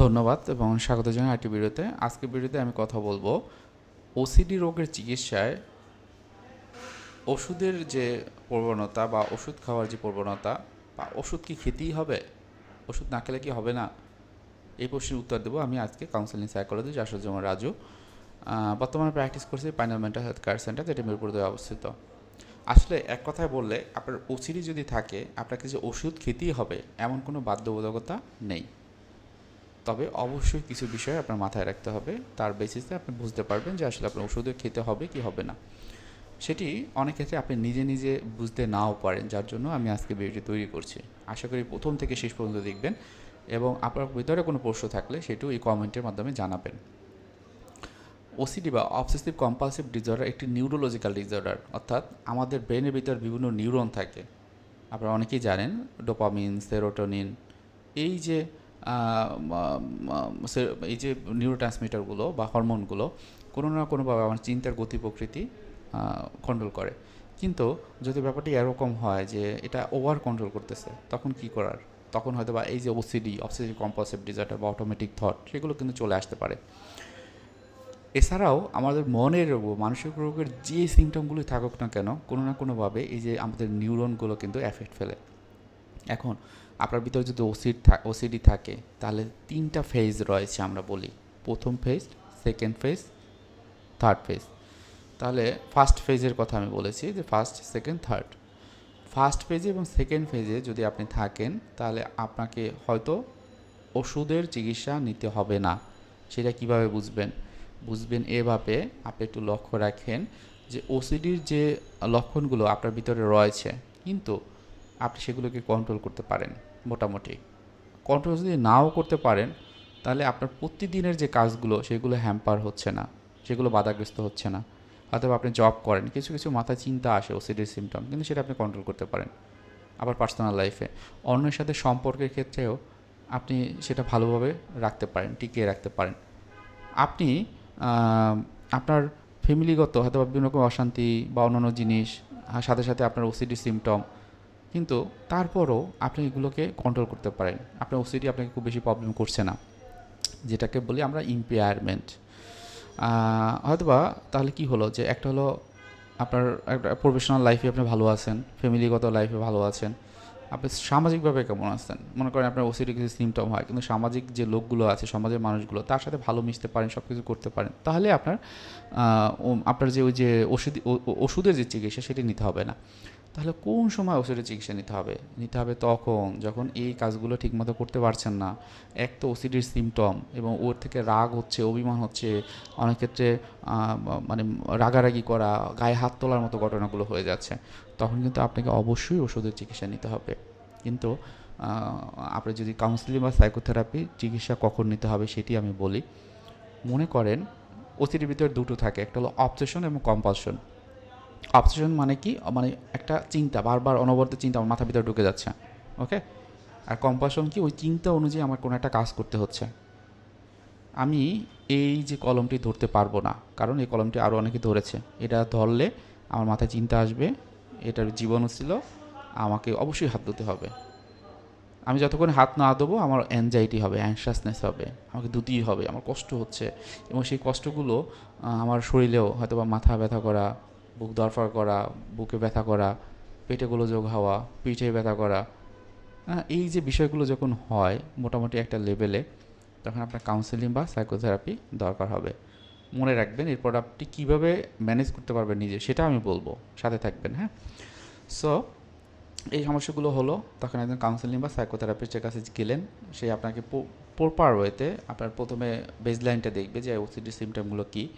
ধন্যবাদ এবং স্বাগত জানাই আরেকটি ভিডিওতে। আজকের ভিডিওতে আমি কথা বলব ওসিডি রোগের চিকিৎসায় ওষুধের যে প্রবণতা বা ওষুধ খাওয়ার যে প্রবণতা বা ওষুধ কি খেতেই হবে, ওষুধ না খেলে কি হবে না, এই প্রশ্নের উত্তর দেবো আমি আজকে কাউন্সেলিং সাইকোলজি জাসুজ্জামান রাজু। বর্তমানে প্র্যাকটিস করছি Pinel mental health care centre যেটি মিরপুরে অবস্থিত। আসলে এক কথায় বললে আপনার ওসিডি যদি থাকে, আপনাকে যে ওষুধ খেতেই হবে এমন কোনো বাধ্যবাধকতা নেই। তবে অবশ্যই কিছু বিষয় আপনার মাথায় রাখতে হবে। তার বেসিসে আপনি বুঝতে পারবেন যে আসলে আপনার ওষুধে খেতে হবে কি হবে না। সেটি অনেক ক্ষেত্রে আপনি নিজে নিজে বুঝতে নাও পারেন, যার জন্য আমি আজকে ভিডিওটি তৈরি করছি। আশা করি প্রথম থেকে শেষ পর্যন্ত দেখবেন এবং আপনার ভিতরে কোনো প্রশ্ন থাকলে সেটিও এই কমেন্টের মাধ্যমে জানাবেন। ওসিডি বা অবসেসিভ কম্পালসিভ ডিসঅর্ডার একটি নিউরোলজিক্যাল ডিসঅর্ডার অর্থাৎ আমাদের ব্রেনের ভিতর বিভিন্ন নিউরন থাকে। আপনারা অনেকেই জানেন ডোপামিন সেরোটোনিন এই যে এই যে নিউরো ট্রান্সমিটারগুলো বা হরমোনগুলো কোনো না কোনোভাবে আমার চিন্তার গতি প্রকৃতি কন্ট্রোল করে। কিন্তু যদি ব্যাপারটি এরকম হয় যে এটা ওভার কন্ট্রোল করতেছে, তখন কি করার? তখন হয়তো বা এই যে ওসিডি অবসেসিভ কম্পালসিভ ডিসঅর্ডার বা অটোমেটিক থট সেগুলো কিন্তু চলে আসতে পারে। এছাড়াও আমাদের মনের রোগ, মানসিক রোগের যে সিমটমগুলি থাকুক না কেন, কোনো না কোনোভাবে এই যে আমাদের নিউরনগুলো কিন্তু এফেক্ট ফেলে। এখন আপনার ভিতরে যদি ওসিড ওসিডি থাকে, তাহলে তিনটা ফেজ রয়েছে আমরা বলি। প্রথম phase second phase third phase তাহলে ফার্স্ট ফেজের কথা আমি বলেছি যে ফার্স্ট সেকেন্ড থার্ড ফার্স্ট ফেজে এবং সেকেন্ড ফেজে যদি আপনি থাকেন, তাহলে আপনাকে হয়তো ওষুধের চিকিৎসা নিতে হবে না। সেটা কীভাবে বুঝবেন? বুঝবেন এভাবে আপনি একটু লক্ষ্য রাখেন যে ওসিডির যে লক্ষণগুলো আপনার ভিতরে রয়েছে, কিন্তু আপনি সেগুলোকে কন্ট্রোল করতে পারেন, মোটামুটি। কন্ট্রোল যদি নাও করতে পারেন, তাহলে আপনার প্রতিদিনের যে কাজগুলো, সেগুলো হ্যাম্পার হচ্ছে না, সেগুলো বাধাগ্রস্ত হচ্ছে না। অথবা আপনি জব করেন, কিছু কিছু মাথায় চিন্তা আসে ওসিডির সিমটম কিন্তু সেটা আপনি কন্ট্রোল করতে পারেন, আবার পার্সোনাল লাইফে অন্যের সাথে সম্পর্কের ক্ষেত্রেও আপনি সেটা ভালোভাবে রাখতে পারেন, টিকিয়ে রাখতে পারেন। আপনি আপনার ফ্যামিলিগত হয়তো বিভিন্ন রকম অশান্তি বা অন্যান্য জিনিস, সাথে সাথে আপনার ওসিডি সিমটম কিন্তু তারপরও আপনি এগুলোকে কন্ট্রোল করতে পারেন। আপনার ওসিডি আপনাকে খুব বেশি প্রবলেম করছে না। যেটাকে বলি আমরা ইম্পেয়ারমেন্ট হয়তোবা তাহলে কি হলো যে একটা হলো আপনার একটা প্রফেশনাল লাইফে আপনি ভালো আছেন ফ্যামিলিগত লাইফে ভালো আছেন, আপনি সামাজিকভাবে কেমন আছেন? মনে করেন আপনার ওসিডি কিছু সিমটম হয়, কিন্তু সামাজিক যে লোকগুলো আছে, সমাজের মানুষগুলো, তার সাথে ভালো মিশতে পারেন সব কিছু করতে পারেন, তাহলে আপনার আপনার যে ওই যে ওষুধ ওষুধের যে চিকিৎসা, সেটি নিতে হবে না। তাহলে কোন সময় ওষুধের চিকিৎসা নিতে হবে? নিতে হবে তখন, যখন এই কাজগুলো ঠিকমতো করতে পারছেন না। এক তো ওসিডির সিমটম এবং ওর থেকে রাগ হচ্ছে, অভিমান হচ্ছে, অনেক ক্ষেত্রে মানে রাগারাগি করা, গায়ে হাত তোলার মতো ঘটনাগুলো হয়ে যাচ্ছে। তখন কিন্তু আপনাকে অবশ্যই ওষুধের চিকিৎসা নিতে হবে। কিন্তু আপনি যদি কাউন্সিলিং বা সাইকোথেরাপি চিকিৎসা কখন নিতে হবে সেটি আমি বলি। মনে করেন ওসিডির ভিতরে দুটো থাকে, একটা হলো অবসেশন এবং কম্পালশন অবসেশন মানে কি? মানে একটা চিন্তা, বারবার অনবরত চিন্তা আমার মাথার ভিতরে ঢুকে যাচ্ছে ওকে আর কম্পালশন কি? ওই চিন্তা অনুযায়ী আমার কোনো একটা কাজ করতে হচ্ছে। আমি এই যে কলমটি ধরতে পারব না, কারণ এই কলমটি আরও অনেকে ধরেছে। এটা ধরলে আমার মাথায় চিন্তা আসবে, এটার জীবনও ছিল, আমাকে অবশ্যই হাত ধুতে হবে। আমি যতক্ষণ হাত না দেবো আমার অ্যাংজাইটি হবে অ্যাংশাসনেস হবে, আমাকে ধুতেই হবে, আমার কষ্ট হচ্ছে। এবং সেই কষ্টগুলো আমার শরীরেও হয়তো বা মাথা ব্যথা করা বুক দরফার করা, বুকে ব্যথা করা, পেটে গোলযোগ হওয়া, পিঠে ব্যথা করা। এই যে বিষয়গুলো যখন হয় মোটামুটি একটা লেভেলে তখন আপনার কাউন্সেলিং বা সাইকোথেরাপি দরকার হবে। মনে রাখবেন, এরপর আপনি কীভাবে ম্যানেজ করতে পারবেন নিজে, সেটা আমি বলব। সাথে থাকবেন হ্যাঁ? সো এই সমস্যাগুলো হলো, তখন একজন কাউন্সেলিং বা সাইকোথেরাপিস্টের কাছে গেলেন, সে আপনাকে প্রপার ওয়েতে আপনার প্রথমে বেসলাইনটা দেখবে যে ওসিডি সিমটমগুলো কী।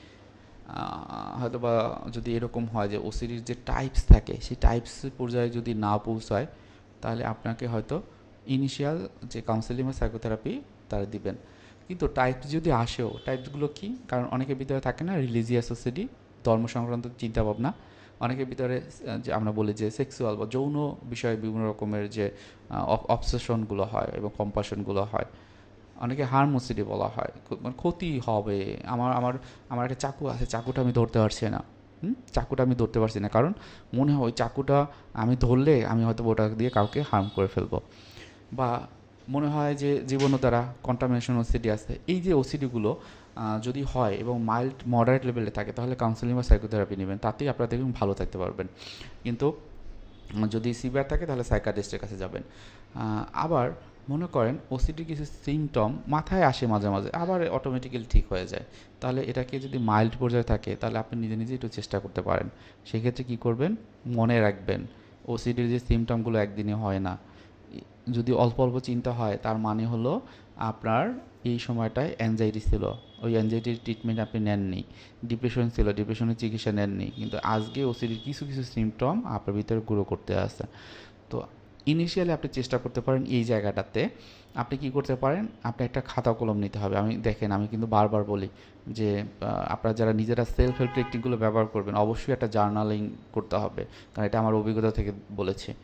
হয়তো বা যদি এরকম হয় যে ওসিডির যে টাইপস থাকে, সেই টাইপস পর্যায়ে যদি না পৌঁছায়, তাহলে আপনাকে হয়তো ইনিশিয়াল যে কাউন্সেলিং বা সাইকোথেরাপি তারা দিবেন। কিন্তু টাইপস যদি আসেও টাইপসগুলো কি? কারণ অনেকের ভিতরে থাকে না রিলিজিয়াস ওসিডি ধর্ম সংক্রান্ত চিন্তাভাবনা। অনেকের ভিতরে যে আমরা বলি যে সেক্সুয়াল বা যৌন বিষয়ে বিভিন্ন রকমের যে অবসেশনগুলো হয় এবং কম্পাশনগুলো হয়। অনেকে হারমোসিডি বলা হয়। মানে ক্ষতি হবে। আমার আমার আমার একটা চাকু আছে, চাকুটা আমি ধরতে পারছি না। চাকুটা আমি ধরতে পারছি না। কারণ মনে হয় ওই চাকুটা আমি ধরলে আমি হয়তো ওটা দিয়ে কাউকে হার্ম করে ফেলব। বা মনে হয় যে জীবনও দ্বারা কন্টামিনেশন ওসিডি আছে। এই যে ওসিডিগুলো যদি হয় এবং মাইল্ড মডারেট লেভেলে থাকে, তাহলে কাউন্সেলিং বা সাইকোথেরাপি নেবেন। তাতেই আপনারা দেখবেন ভালো থাকতে পারবেন। কিন্তু যদি সিভিয়ার থাকে, তাহলে সাইকাটিস্টের কাছে যাবেন। আবার মনে করেন ওসিডির কিছু সিমটম মাথায় আসে মাঝে মাঝে, আবার অটোমেটিক্যালি ঠিক হয়ে যায়। তাহলে এটাকে যদি মাইল্ড পর্যায়ে থাকে, তাহলে আপনি নিজে নিজে একটু চেষ্টা করতে পারেন। সেক্ষেত্রে কী করবেন? মনে রাখবেন ওসিডির যে সিমটমগুলো একদিনে হয় না। যদি অল্প অল্প চিন্তা হয়, তার মানে হলো আপনার এই সময়টায় অ্যাংজাইটি ছিল। ওই অ্যাংজাইটির ট্রিটমেন্ট আপনি নেননি। ডিপ্রেশন ছিল ডিপ্রেশনের চিকিৎসা নেননি। কিন্তু আজকে ওসিডির কিছু কিছু সিমটম আপনার ভিতরে গ্রো করতে আসে তো ইনিশিয়ালি আপনি চেষ্টা করতে পারেন এই জায়গাটাতে। আপনি কি করতে পারেন? আপনি একটা খাতা কলম নিতে হবে। আমি, দেখেন, আমি কিন্তু বারবার বলি যে আপনারা যারা নিজেরা সেলফ হেল্প টেকনিকগুলো ব্যবহার করবেন, অবশ্যই একটা জার্নালিং করতে হবে। কারণ এটা আমার অভিজ্ঞতা থেকে বলেছে।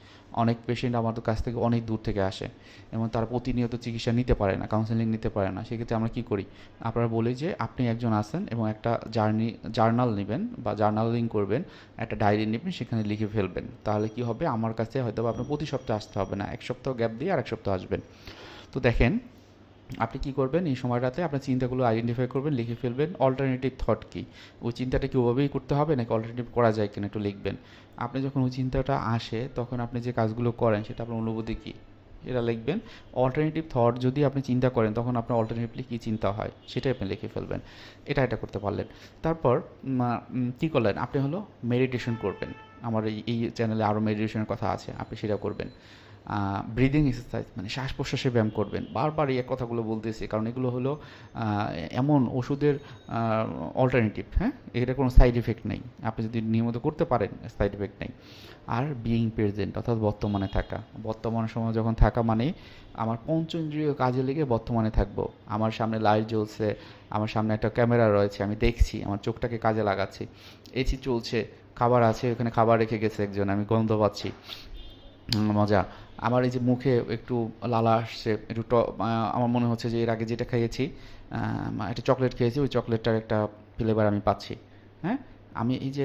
অনেক পেশেন্ট আমাদের কাছ থেকে অনেক দূর থেকে আসে এবং তারা প্রতিনিয়ত চিকিৎসা নিতে পারে না কাউন্সেলিং নিতে পারে না। সেক্ষেত্রে আমরা কি করি? আপনারা বলি যে আপনি একজন আসেন এবং একটা জার্নি, জার্নাল নেবেন বা জার্নালিং করবেন, একটা ডায়েরি নেবেন, সেখানে লিখে ফেলবেন। তাহলে কি হবে? আমার কাছে হয়তো আপনার প্রতি সপ্তাহে আসতে হবে না, এক সপ্তাহ গ্যাপ দিয়ে আর এক সপ্তাহ আসবেন। তো দেখেন আপনি কি করবেন এই সময়টাতে? আপনার চিন্তাগুলো আইডেন্টিফাই করবেন, লিখে ফেলবেন অল্টারনেটিভ থট কী? ওই চিন্তাটা কি ওভাবেই করতে হবে নাকি অল্টারনেটিভ করা যায় কিনা একটু লিখবেন। আপনি যখন ওই চিন্তাটা আসে, তখন আপনি যে কাজগুলো করেন সেটা আপনার অনুভূতি কী? এটা লিখবেন। অল্টারনেটিভ থট যদি আপনি চিন্তা করেন, তখন আপনার অল্টারনেটিভলি কী চিন্তা হয়? সেটাই আপনি লিখে ফেলবেন। এটা এটা করতে পারলেন। তারপর কী করলেন? আপনি হলো মেডিটেশন করবেন। আমার এই চ্যানেলে আরও মেডিটেশনের কথা আছে, আপনি সেটা করবেন। ব্রিদিং এক্সারসাইজ মানে শ্বাস প্রশ্বাসে ব্যায়াম করবেন। বারবার এই কথাগুলো বলতেছি, কারণ এগুলো হলো এমন ওষুধের অল্টারনেটিভ হ্যাঁ? এটা কোনো সাইড এফেক্ট নেই। আপনি যদি নিয়মিত করতে পারেন সাইড এফেক্ট নেই। আর বিইং প্রেজেন্ট অর্থাৎ বর্তমানে থাকা। বর্তমান সময় যখন থাকা মানে আমার পঞ্চেন্দ্রীয় কাজে লেগে বর্তমানে থাকব। আমার সামনে লাইট জ্বলছে, আমার সামনে একটা ক্যামেরা রয়েছে, আমি দেখছি, আমার চোখটাকে কাজে লাগাচ্ছি। এসি চলছে, খাবার আছে, ওখানে খাবার রেখে গেছে একজন, আমি গন্ধ পাচ্ছি। মজা। আমার এই যে মুখে একটু লালা আসছে, একটু আমার মনে হচ্ছে যে এর আগে যেটা খাইয়েছি একটা চকলেট খেয়েছি, ওই চকলেটটার একটা ফ্লেভার আমি পাচ্ছি। হ্যাঁ? আমি এই যে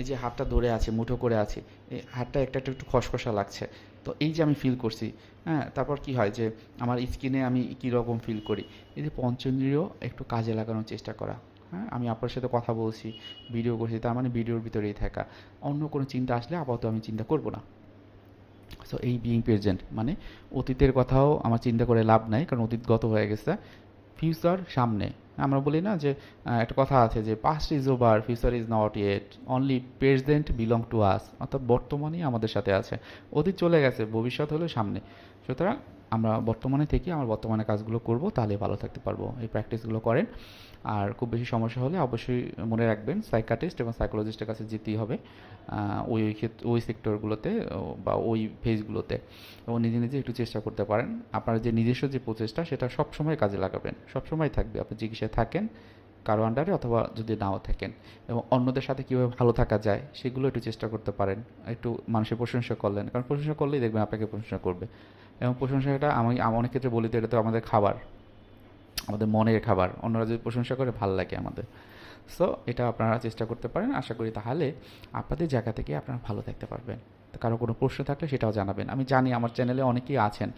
এই যে হাতটা ধরে আছে, মুঠো করে আছি, এই হাতটা একটা একটু একটু খসখসা লাগছে। তো এই যে আমি ফিল করছি হ্যাঁ তারপর কি হয় যে আমার স্কিনে আমি কীরকম ফিল করি? এই যে পঞ্চেন্দ্রিয় একটু কাজে লাগানোর চেষ্টা করা। হ্যাঁ আমি আপনার সাথে কথা বলছি ভিডিও করছি, তার মানে ভিডিওর ভিতরেই থাকা। অন্য কোনো চিন্তা আসলে আপাতত আমি চিন্তা করব না। সো এই বিং প্রেজেন্ট মানে অতীতের কথাও আমার চিন্তা করে লাভ নাই, কারণ অতীত গত হয়ে গেছে। ফিউচার সামনে। আমরা বলি না যে একটা কথা আছে যে past is over future is not yet only present belong to us অর্থাৎ বর্তমানেই আমাদের সাথে আছে। অতীত চলে গেছে, ভবিষ্যৎ হলো সামনে। সুতরাং আমরা বর্তমানে থেকে আমার বর্তমানে কাজগুলো করব তাহলে ভালো থাকতে পারব। এই প্র্যাকটিসগুলো করেন। আর খুব বেশি সমস্যা হলে অবশ্যই মনে রাখবেন সাইকাটিস্ট এবং সাইকোলজিস্টের কাছে যেতেই হবে ওই ওই ক্ষেত্রে ওই সেক্টরগুলোতে বা ওই ফেজগুলোতে এবং নিজে নিজে একটু চেষ্টা করতে পারেন। আপনার যে নিজস্ব যে প্রচেষ্টা, সেটা সবসময় কাজে লাগাবেন। সবসময় থাকবে। আপনি চিকিৎসায় থাকেন, কারও আন্ডারে অথবা যদি নাও থাকেন। এবং অন্যদের সাথে কীভাবে ভালো থাকা যায়, সেগুলো একটু চেষ্টা করতে পারেন। একটু মানুষের প্রশংসা করলেন। কারণ প্রশংসা করলেই দেখবেন আপনাকে প্রশংসা করবে। এবং প্রশংসাটা আমি অনেক ক্ষেত্রে বলি তো এটা তো আমাদের খাবার, আমাদের মনের খাবার। অন্যরা যদি প্রশংসা করে, ভালো লাগে আমাদের। সো এটা আপনারা চেষ্টা করতে পারেন। আশা করি তাহলে আপনাদের জায়গা থেকে আপনারা ভালো থাকতে পারবেন। কারও কোনো প্রশ্ন থাকলে সেটাও জানাবেন। আমি জানি আমার চ্যানেলে অনেকেই আছেন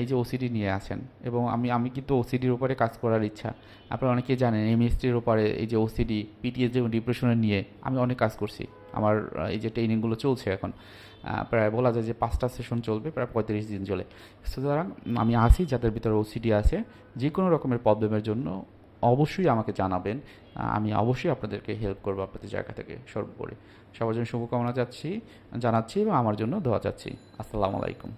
এই যে ওসিডি নিয়ে আছেন এবং আমি আমি কিন্তু ওসিডির উপরে কাজ করার ইচ্ছা। আপনারা অনেকেই জানেন এমএসটির উপরে এই যে ওসিডি পিটিএস এবং ডিপ্রেশনের নিয়ে আমি অনেক কাজ করছি। আমার এই যে ট্রেনিংগুলো চলছে এখন প্রায় বলা যায় যে পাঁচটা সেশন চলবে, প্রায় পঁয়ত্রিশ দিন চলে। সুতরাং আমি আসি যাদের ভিতরে ওসিডি আছে, যে কোনো রকমের প্রবলেমের জন্য অবশ্যই আমাকে জানাবেন। আমি অবশ্যই আপনাদেরকে হেল্প করব আপনাদের জায়গা থেকে সর্বোপরি। সবার জন্য শুভকামনা চাচ্ছি জানাচ্ছি এবং আমার জন্য দোয়া চাচ্ছি। আসসালামু আলাইকুম।